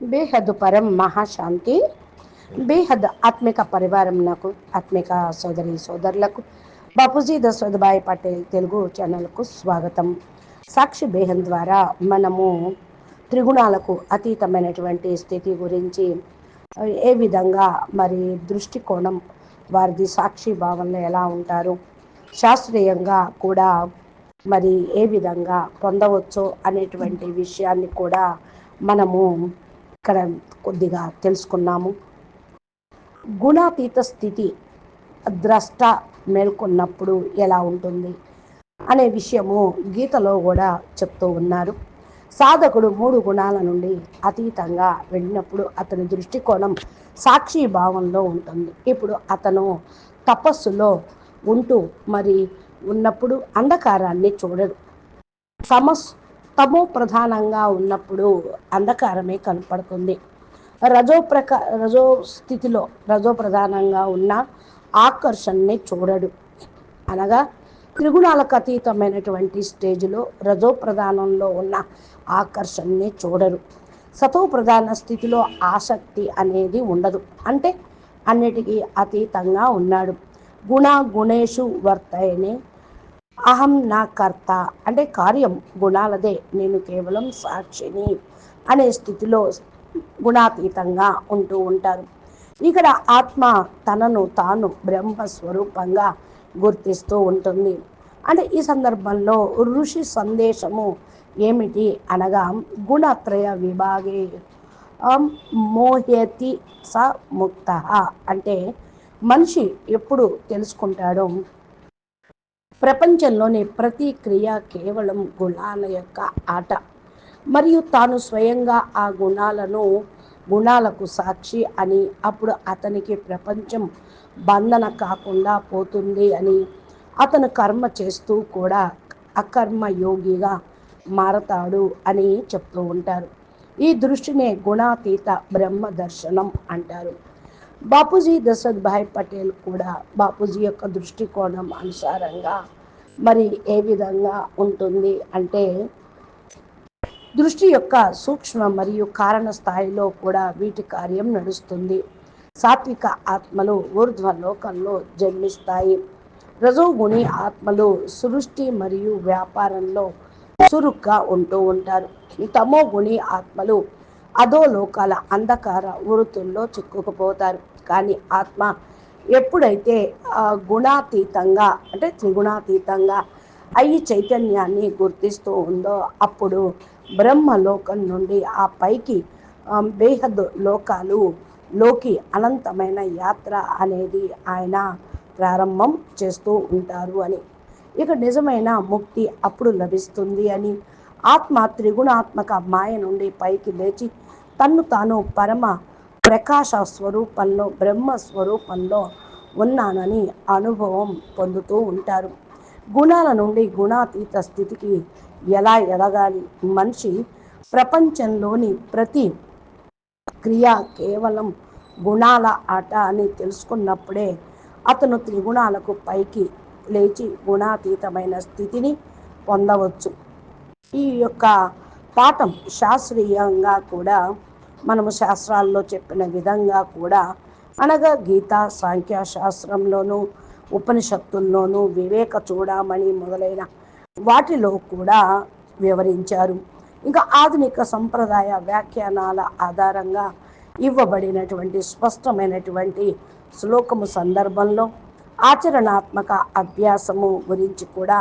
బేహద్ పరం మహాశాంతి బేహద్ ఆత్మిక పరివారం నాకు ఆత్మిక సోదరి సోదరులకు బాపూజీ దశరథభాయ్ పటేల్ తెలుగు ఛానల్కు స్వాగతం. సాక్షి బేహన్ ద్వారా మనము త్రిగుణాలకు అతీతమైనటువంటి స్థితి గురించి ఏ విధంగా మరి దృష్టికోణం వారిది సాక్షి భావనలో ఎలా ఉంటారు శాస్త్రీయంగా కూడా మరి ఏ విధంగా పొందవచ్చో అనేటువంటి విషయాన్ని కూడా మనము ఇక్కడ కొద్దిగా తెలుసుకున్నాము. గుణాతీత స్థితి ద్రష్ట మేల్కొన్నప్పుడు ఎలా ఉంటుంది అనే విషయము గీతలో కూడా చెప్తూ ఉన్నారు. సాధకుడు మూడు గుణాల నుండి అతీతంగా వెళ్ళినప్పుడు అతని దృష్టికోణం సాక్షి భావంలో ఉంటుంది. ఇప్పుడు అతను తపస్సులో ఉంటూ మరి ఉన్నప్పుడు అంధకారాన్ని చూడడు. సమస్ తమో ప్రధానంగా ఉన్నప్పుడు అంధకారమే కనపడుతుంది. రజో ప్రక రజో స్థితిలో రజో ప్రధానంగా ఉన్న ఆకర్షణని చూడడు. అనగా త్రిగుణాలకు అతీతమైనటువంటి స్టేజ్లో రజో ప్రధానంలో ఉన్న ఆకర్షణని చూడరు. సతో ప్రధాన స్థితిలో ఆసక్తి అనేది ఉండదు. అంటే అన్నిటికీ అతీతంగా ఉన్నాడు. గుణ గుణేషు వర్తయనే అహం నా కర్త. అంటే కార్యం గుణాలదే. నేను కేవలం సాక్షిని అనే స్థితిలో గుణాతీతంగా ఉంటూ ఉంటారు ఇక్కడ ఆత్మ తనను తాను బ్రహ్మస్వరూపంగా గుర్తిస్తూ ఉంటుంది. అంటే ఈ సందర్భంలో ఋషి సందేశము ఏమిటి అనగా గుణత్రయ విభాగే మోహ్యతి స ముక్త అంటే మనిషి ఎప్పుడు తెలుసుకుంటాడో ప్రపంచంలోని ప్రతి క్రియ కేవలం గుణాల యొక్క ఆట. మరియు తాను స్వయంగా ఆ గుణాలను గుణాలకు సాక్షి అని అప్పుడు అతనికి ప్రపంచం బంధన కాకుండా పోతుంది అని అతను కర్మ చేస్తూ కూడా అకర్మ యోగిగా మారతాడు అని చెప్తూ ఉంటారు. ఈ దృష్టినే గుణాతీత బ్రహ్మ దర్శనం అంటారు. బాపూజీ దశరథ్ భాయ్ పటేల్ కూడా బాపూజీ యొక్క దృష్టికోణం అనుసారంగా మరి ఏ విధంగా ఉంటుంది అంటే దృష్టి యొక్క సూక్ష్మ మరియు కారణ స్థాయిలో కూడా వీటి కార్యం నడుస్తుంది. సాత్విక ఆత్మలు ఊర్ధ్వ లోకంలో జన్మిస్తాయి. రజోగుణి ఆత్మలు సృష్టి మరియు వ్యాపారంలో చురుగ్గా ఉంటూ ఉంటారు. తమో గుణి ఆత్మలు అధోలోకాల అంధకార వృత్తుల్లో చిక్కుకుపోతారు. కానీ ఆత్మ ఎప్పుడైతే గుణాతీతంగా అంటే త్రిగుణాతీతంగా అయ్యి చైతన్యాన్ని గుర్తిస్తూ ఉందో అప్పుడు బ్రహ్మలోకం నుండి ఆ పైకి బేహద్ లోకాలు లోకి అనంతమైన యాత్ర అనేది ఆయన ప్రారంభం చేస్తూ ఉంటారు అని. ఇక నిజమైన ముక్తి అప్పుడు లభిస్తుంది అని ఆత్మ త్రిగుణాత్మక మాయ నుండి పైకి లేచి తన్ను తాను పరమ ప్రకాశ స్వరూపంలో బ్రహ్మ స్వరూపంలో ఉన్నానని అనుభవం పొందుతూ ఉంటారు. గుణాల నుండి గుణాతీత స్థితికి ఎలా ఎదగాలి? మనిషి ప్రపంచంలోని ప్రతి క్రియ కేవలం గుణాల ఆట అని తెలుసుకున్నప్పుడే అతను త్రిగుణాలకు పైకి లేచి గుణాతీతమైన స్థితిని పొందవచ్చు. ఈ యొక్క పాఠం శాస్త్రీయంగా కూడా మనము శాస్త్రాల్లో చెప్పిన విధంగా కూడా అనగా గీత సాంఖ్యశాస్త్రంలోనూ ఉపనిషత్తుల్లోనూ వివేక చూడమని మొదలైన వాటిలో కూడా వివరించారు. ఇంకా ఆధునిక సంప్రదాయ వ్యాఖ్యానాల ఆధారంగా ఇవ్వబడినటువంటి స్పష్టమైనటువంటి శ్లోకము సందర్భంలో ఆచరణాత్మక అభ్యాసము గురించి కూడా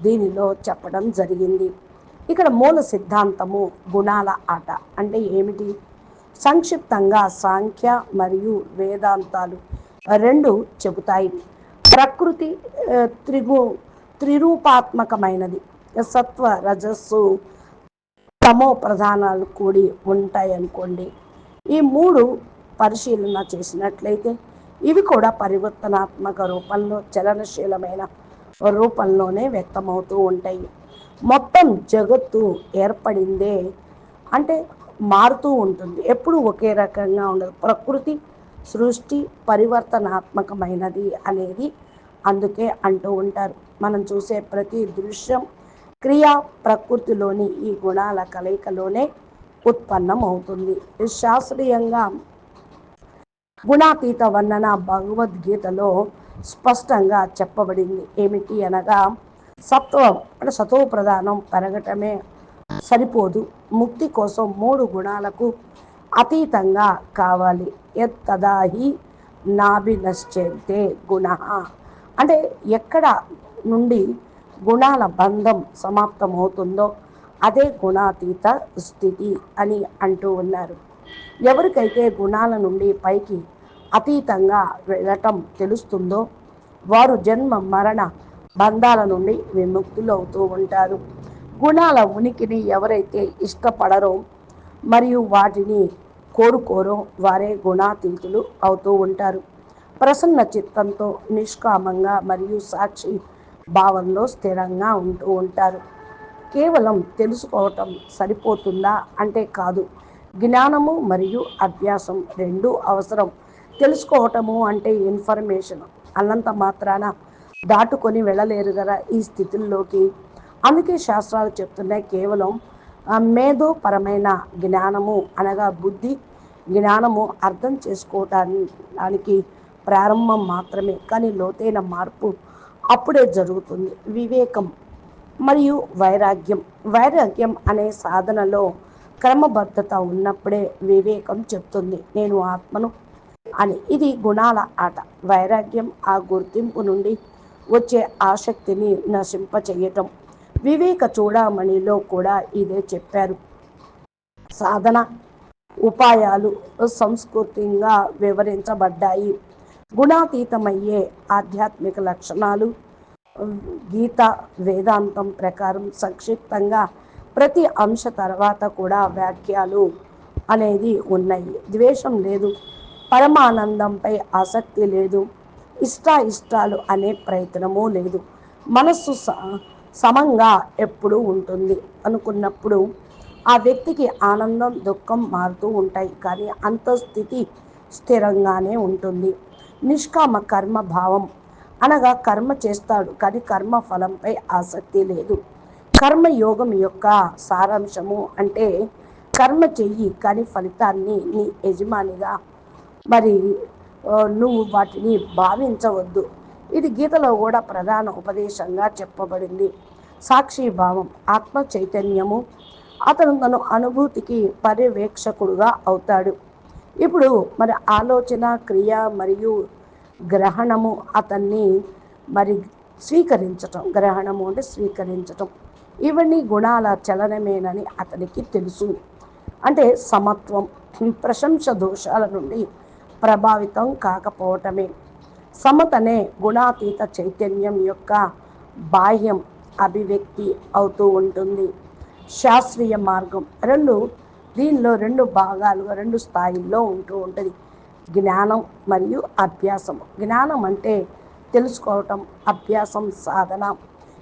దీనిలో చెప్పడం జరిగింది. ఇక్కడ మూల సిద్ధాంతము గుణాల ఆట అంటే ఏమిటి? సంక్షిప్తంగా సాంఖ్య మరియు వేదాంతాలు రెండు చెబుతాయి. ప్రకృతి త్రిగు త్రిరూపాత్మకమైనది. సత్వ రజస్సు తమో ప్రధానాలు కూడి ఉంటాయి అనుకోండి. ఈ మూడు పరిశీలన చేసినట్లయితే ఇవి కూడా పరివర్తనాత్మక రూపంలో చలనశీలమైన రూపంలోనే వ్యక్తమవుతూ ఉంటాయి. మొత్తం జగత్తు ఏర్పడిందే అంటే మారుతూ ఉంటుంది. ఎప్పుడు ఒకే రకంగా ఉండదు. ప్రకృతి సృష్టి పరివర్తనాత్మకమైనది అనేది అందుకే అంటూ ఉంటారు. మనం చూసే ప్రతి దృశ్యం క్రియా ప్రకృతిలోని ఈ గుణాల కలయికలోనే ఉత్పన్నమవుతుంది. శాస్త్రీయంగా గుణాతీత వర్ణన భగవద్గీతలో స్పష్టంగా చెప్పబడింది. ఏమిటి అనగా సత్వం అంటే సతో ప్రధానం పెరగటమే సరిపోదు. ముక్తి కోసం మూడు గుణాలకు అతీతంగా కావాలి. ఎత్తదాహి నాభినశ్చంతే గుణ. అంటే ఎక్కడ నుండి గుణాల బంధం సమాప్తమవుతుందో అదే గుణాతీత స్థితి అని అంటూ ఉన్నారు. ఎవరికైతే గుణాల నుండి పైకి అతీతంగా వెళ్ళటం తెలుస్తుందో వారు జన్మ మరణ బంధాల నుండి విముక్తులు అవుతూ ఉంటారు. గుణాల ఉనికిని ఎవరైతే ఇష్టపడరో మరియు వాటిని కోరుకోరో వారే గుణాతీతులు అవుతూ ఉంటారు. ప్రసన్న చిత్తంతో నిష్కామంగా మరియు సాక్షి భావంలో స్థిరంగా ఉంటూ ఉంటారు. కేవలం తెలుసుకోవటం సరిపోతుందా అంటే కాదు. జ్ఞానము మరియు అభ్యాసం రెండూ అవసరం. తెలుసుకోవటము అంటే ఇన్ఫర్మేషన్. అన్నంత మాత్రాన దాటుకొని వెళ్ళలేరు కదా ఈ స్థితుల్లోకి అందుకే శాస్త్రాలు చెప్తున్నాయి కేవలం మేధోపరమైన జ్ఞానము అనగా బుద్ధి జ్ఞానము అర్థం చేసుకోవటానికి ప్రారంభం మాత్రమే. కానీ లోతైన మార్పు అప్పుడే జరుగుతుంది. వివేకం మరియు వైరాగ్యం. వైరాగ్యం అనే సాధనలో క్రమబద్ధత ఉన్నప్పుడే వివేకం చెప్తుంది. నేను ఆత్మను అని. ఇది గుణాల ఆట. వైరాగ్యం ఆ గుర్తింపు నుండి వచ్చే ఆసక్తిని నశింపచేయటం. వివేక చూడమణిలో కూడా ఇదే చెప్పారు. సాధన ఉపాయాలు సంస్కృతంగా వివరించబడ్డాయి. గుణాతీతమయ్యే ఆధ్యాత్మిక లక్షణాలు గీత వేదాంతం ప్రకారం సంక్షిప్తంగా ప్రతి అంశ తర్వాత కూడా వ్యాఖ్యలు అనేది ఉన్నాయి. ద్వేషం లేదు పరమానందంపై ఆసక్తి లేదు ఇష్ట ఇష్టాలు అనే ప్రయత్నము లేదు. మనస్సు సమంగా ఎప్పుడు ఉంటుంది. అనుకున్నప్పుడు ఆ వ్యక్తికి ఆనందం దుఃఖం మారుతూ ఉంటాయి. కానీ అంతస్థితి స్థిరంగానే ఉంటుంది. నిష్కామ కర్మ భావం అనగా కర్మ చేస్తాడు. కానీ కర్మ ఫలంపై ఆసక్తి లేదు. కర్మయోగం యొక్క సారాంశము అంటే కర్మ చెయ్యి కానీ ఫలితాన్ని నీ యజమానిగా మరి నువ్వు వాటిని భావించవద్దు. ఇది గీతలో కూడా ప్రధాన ఉపదేశంగా చెప్పబడింది. సాక్షి భావం ఆత్మ చైతన్యము. అతను తన అనుభూతికి పర్యవేక్షకుడుగా అవుతాడు. ఇప్పుడు మరి ఆలోచన క్రియ మరియు గ్రహణము అతన్ని మరి స్వీకరించటం గ్రహణము అంటే స్వీకరించటం. ఇవన్నీ గుణాల చలనమేనని అతనికి తెలుసు. అంటే సమత్వం ప్రశంస దోషాల నుండి ప్రభావితం కాకపోవటమే. సమతనే గుణాతీత చైతన్యం యొక్క బాహ్యం అభివ్యక్తి అవుతూ ఉంటుంది. శాస్త్రీయ మార్గం రెండు దీనిలో రెండు భాగాలుగా రెండు స్థాయిల్లో ఉంటూ ఉంటుంది. జ్ఞానం మరియు అభ్యాసం. జ్ఞానం అంటే తెలుసుకోవటం అభ్యాసం సాధన.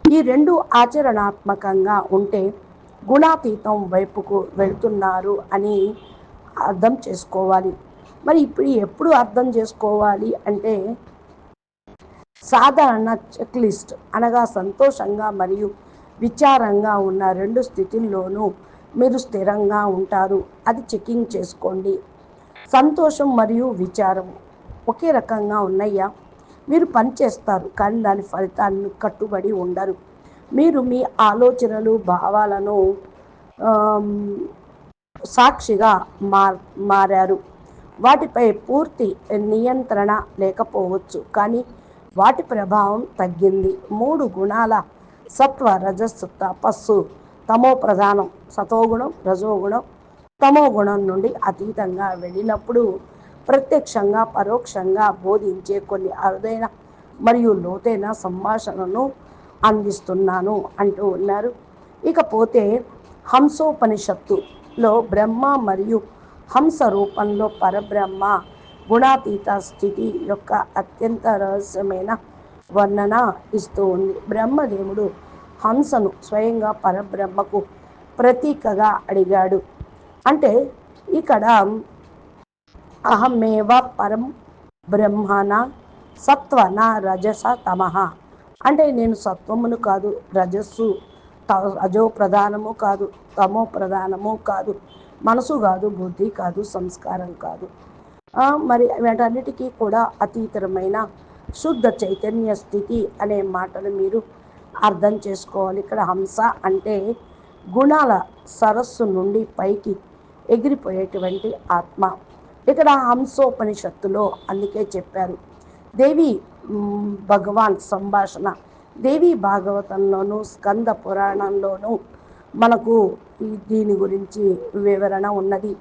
ఈ రెండు ఆచరణాత్మకంగా ఉంటే గుణాతీతం వైపుకు వెళ్తున్నారు అని అర్థం చేసుకోవాలి. మరి ఇప్పుడు ఎప్పుడు అర్థం చేసుకోవాలి అంటే సాధారణ చెక్ లిస్ట్ అనగా సంతోషంగా మరియు విచారంగా ఉన్న రెండు స్థితుల్లోనూ మీరు స్థిరంగా ఉంటారు. అది చెకింగ్ చేసుకోండి. సంతోషం మరియు విచారం ఒకే రకంగా ఉన్నాయా? మీరు పనిచేస్తారు కానీ దాని ఫలితాన్ని కట్టుబడి ఉండరు. మీరు మీ ఆలోచనలు భావాలను సాక్షిగా మారారు. వాటిపై పూర్తి నియంత్రణ లేకపోవచ్చు. కానీ వాటి ప్రభావం తగ్గింది. మూడు గుణాల సత్వ రజస్సు తపస్సు. తమో ప్రధానం సతోగుణం రజోగుణం. తమో గుణం నుండి అతీతంగా వెళ్ళినప్పుడు ప్రత్యక్షంగా పరోక్షంగా బోధించే కొన్ని అరుదైన మరియు లోతైన సంభాషణను అందిస్తున్నాను అంటూ ఉన్నారు. ఇకపోతే హంసోపనిషత్తులో బ్రహ్మ మరియు హంస రూపంలో పరబ్రహ్మ గుణాతీత స్థితి యొక్క అత్యంత రహస్యమైన వర్ణన ఇస్తూ ఉంది. బ్రహ్మదేవుడు హంసను స్వయంగా పరబ్రహ్మకు ప్రతీకగా అడిగాడు. అంటే ఇక్కడ అహమేవ పరం బ్రహ్మణ సత్వన రజస తమహ అంటే నేను సత్వమును కాదు రజస్సు రజో ప్రధానము కాదు తమో ప్రధానము కాదు. మనసు కాదు బుద్ధి కాదు సంస్కారం కాదు. మరి వీటన్నిటికీ కూడా అతీతమైన శుద్ధ చైతన్య స్థితి అనే మాటను మీరు అర్థం చేసుకోవాలి. ఇక్కడ హంస అంటే గుణాల సరస్సు నుండి పైకి ఎగిరిపోయేటువంటి ఆత్మ. ఇక్కడ హంసోపనిషత్తులో అందుకే చెప్పారు. దేవి భగవాన్ సంభాషణ. దేవి భాగవతంలోను స్కంద పురాణంలోనూ మనకు దీని గురించి వివరణ ఉన్నది.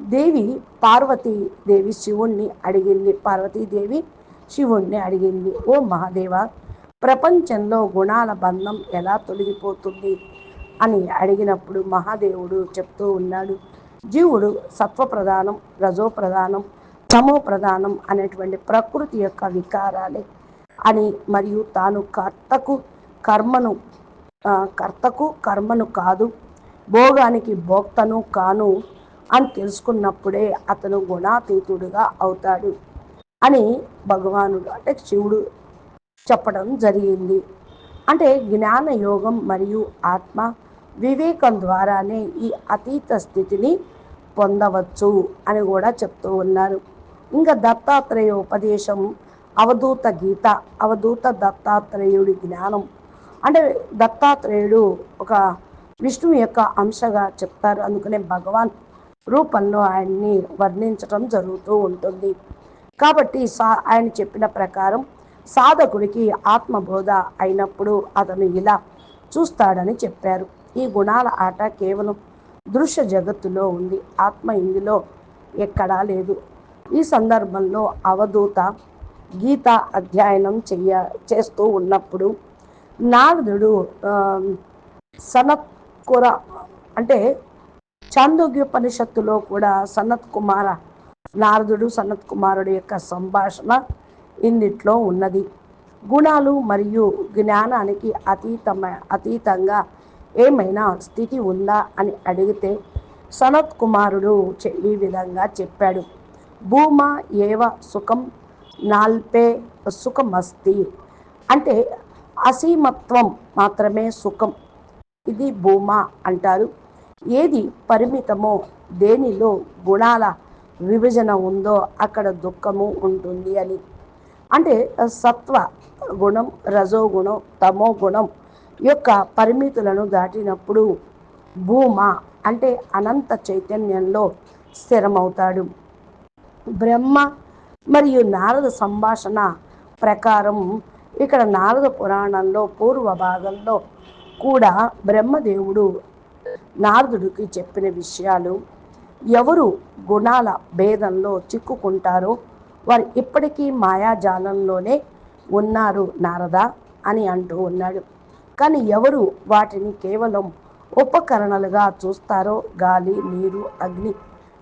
దేవి పార్వతీ దేవి శివుణ్ణి అడిగింది. పార్వతీదేవి శివుణ్ణి అడిగింది. ఓ మహాదేవ ప్రపంచంలో గుణాల బంధం ఎలా తొలగిపోతుంది అని అడిగినప్పుడు మహాదేవుడు చెప్తూ ఉన్నాడు. జీవుడు సత్వ ప్రధానం రజో ప్రధానం తమో ప్రధానం అనేటువంటి ప్రకృతి యొక్క వికారాలే అని మరియు తాను కర్తకు కర్మను కర్తకు కర్మను కాదు భోగానికి భోక్తను కాను అని తెలుసుకున్నప్పుడే అతను గుణాతీతుడుగా అవుతాడు అని భగవానుడు అంటే శివుడు చెప్పడం జరిగింది. అంటే జ్ఞాన యోగం మరియు ఆత్మ వివేకం ద్వారానే ఈ అతీత స్థితిని పొందవచ్చు అని కూడా చెప్తూ ఉన్నారు. ఇంకా దత్తాత్రేయ ఉపదేశం అవధూత గీత అవధూత దత్తాత్రేయుడి జ్ఞానం అంటే దత్తాత్రేయుడు ఒక విష్ణువు యొక్క అంశగా చెప్తారు. అందుకనే భగవాన్ రూపంలో ఆయన్ని వర్ణించటం జరుగుతూ ఉంటుంది. కాబట్టి సా ఆయన చెప్పిన ప్రకారం సాధకుడికి ఆత్మబోధ అయినప్పుడు అతను ఇలా చూస్తాడని చెప్పారు. ఈ గుణాల ఆట కేవలం దృశ్య జగత్తులో ఉంది. ఆత్మ ఇందులో ఎక్కడా లేదు. ఈ సందర్భంలో అవధూత గీత అధ్యయనం చెయ్య చేస్తూ ఉన్నప్పుడు నారదుడు సనత్కుర అంటే చాందోగ్యోపనిషత్తులో కూడా సనత్ కుమార నారదుడు సనత్ కుమారుడు యొక్క సంభాషణ ఇందిట్లో ఉన్నది. గుణాలు మరియు జ్ఞానానికి అతీతమ అతీతంగా ఏమైనా స్థితి ఉందా అని అడిగితే సనత్ కుమారుడు ఈ విధంగా చెప్పాడు. భూమా ఏవ సుఖం నాల్పే సుఖమస్తి. అంటే అసీమత్వం మాత్రమే సుఖం. ఇది భూమా అంటారు. ఏది పరిమితమో దేనిలో గుణాల విభజన ఉందో అక్కడ దుఃఖము ఉంటుంది అని. అంటే సత్వ గుణం రజోగుణం తమో గుణం యొక్క పరిమితులను దాటినప్పుడు భూమ అంటే అనంత చైతన్యంలో స్థిరమవుతాడు. బ్రహ్మ మరియు నారద సంభాషణ ప్రకారం ఇక్కడ నారద పురాణంలో పూర్వ భాగంలో కూడా బ్రహ్మదేవుడు నారదుడికి చెప్పిన విషయాలు ఎవరు గుణాల భేదంలో చిక్కుకుంటారో వారు ఇప్పటికీ మాయాజాలంలోనే ఉన్నారు నారద అని అంటూ ఉన్నాడు. కానీ ఎవరు వాటిని కేవలం ఉపకరణలుగా చూస్తారో గాలి నీరు అగ్ని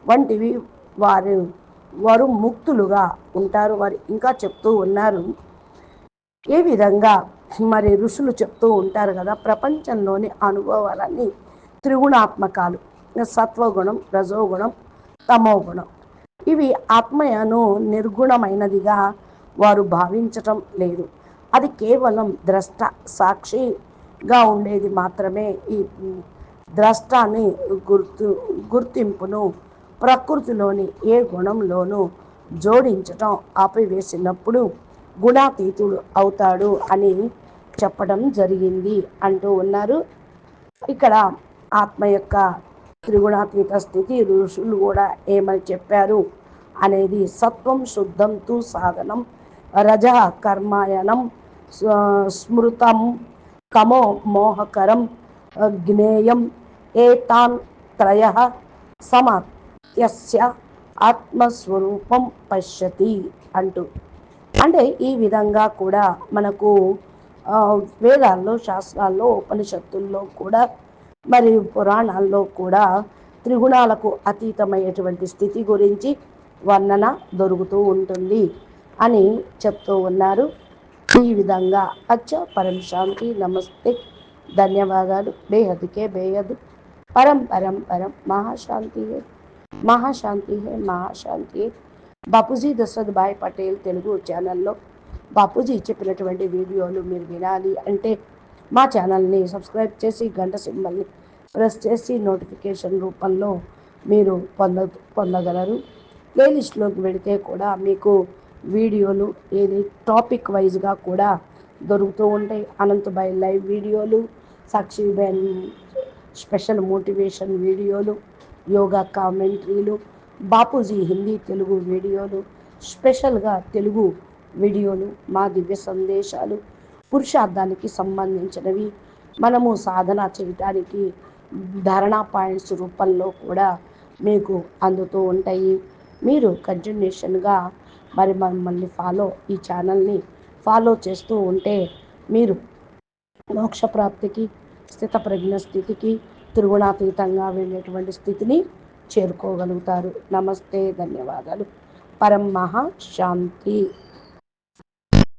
వంటివి వారు వారు ముక్తులుగా ఉంటారు. వారు ఇంకా చెప్తూ ఉన్నారు ఏ విధంగా మరి ఋషులు చెప్తూ ఉంటారు కదా ప్రపంచంలోని అనుభవాలన్నీ త్రిగుణాత్మకాలు. సత్వగుణం రజోగుణం తమోగుణం. ఇవి ఆత్మయను నిర్గుణమైనదిగా వారు భావించటం లేదు. అది కేవలం ద్రష్ట సాక్షిగా ఉండేది మాత్రమే. ఈ ద్రష్టాన్ని గుర్తు గుర్తింపును ప్రకృతిలోని ఏ గుణంలోనూ జోడించటం ఆపివేసినప్పుడు గుణాతీతుడు అవుతాడు అని చెప్పడం జరిగింది అంటూ ఉన్నారు. ఇక్కడ ఆత్మ యొక్క త్రిగుణాతీత స్థితి ఋషులు కూడా ఏమని చెప్పారు అనేది సత్వం శుద్ధం తు సాధనం రజ కర్మాయనం స్మృతం కమో మోహకరం జ్ఞేయం ఏతాన్ త్రయ సమత్యస్య ఆత్మస్వరూపం పశ్యతి అంటూ అంటే ఈ విధంగా కూడా మనకు వేదాల్లో శాస్త్రాల్లో ఉపనిషత్తుల్లో కూడా మరియు పురాణాల్లో కూడా త్రిగుణాలకు అతీతమైనటువంటి స్థితి గురించి వర్ణన దొరుకుతూ ఉంటుంది అని చెప్తూ ఉన్నారు. ఈ విధంగా అచ్చ పరం శాంతి నమస్తే. ధన్యవాదాలు. బేహద్కే బేహద్ పరం పరం పరం. మహాశాంతి మహాశాంతి హే మహాశాంతి బాపూజీ దశరథ్భాయ్ పటేల్ తెలుగు ఛానల్లో బాపూజీ చెప్పినటువంటి వీడియోలు మీరు వినాలి అంటే మా ఛానల్ని సబ్స్క్రైబ్ చేసి గంట సింబల్ని ప్రెస్ చేసి నోటిఫికేషన్ రూపంలో మీరు పొంద పొందగలరు. ప్లేలిస్ట్లోకి వెళితే కూడా మీకు వీడియోలు ఏది టాపిక్ వైజ్గా కూడా దొరుకుతూ ఉంటాయి. అనంతభాయ్ లైవ్ వీడియోలు సాక్షిబెన్ స్పెషల్ మోటివేషన్ వీడియోలు యోగా కామెంట్రీలు బాపూజీ హిందీ తెలుగు వీడియోలు స్పెషల్గా తెలుగు వీడియోలు మా దివ్య సందేశాలు పురుషార్థానికి సంబంధించినవి. మనము సాధన చేయటానికి ధారణా పాయింట్స్ రూపంలో కూడా మీకు అందుతూ ఉంటాయి. మీరు కంటిన్యూషన్గా మరి మమ్మల్ని ఫాలో ఈ ఛానల్ని ఫాలో చేస్తూ ఉంటే మీరు మోక్ష ప్రాప్తికి స్థిత ప్రజ్ఞ స్థితికి తిరుగుణాతీతంగా వెళ్ళేటువంటి స్థితిని చేరుకోగలుగుతారు. నమస్తే ధన్యవాదాలు. పరం మహా శాంతి.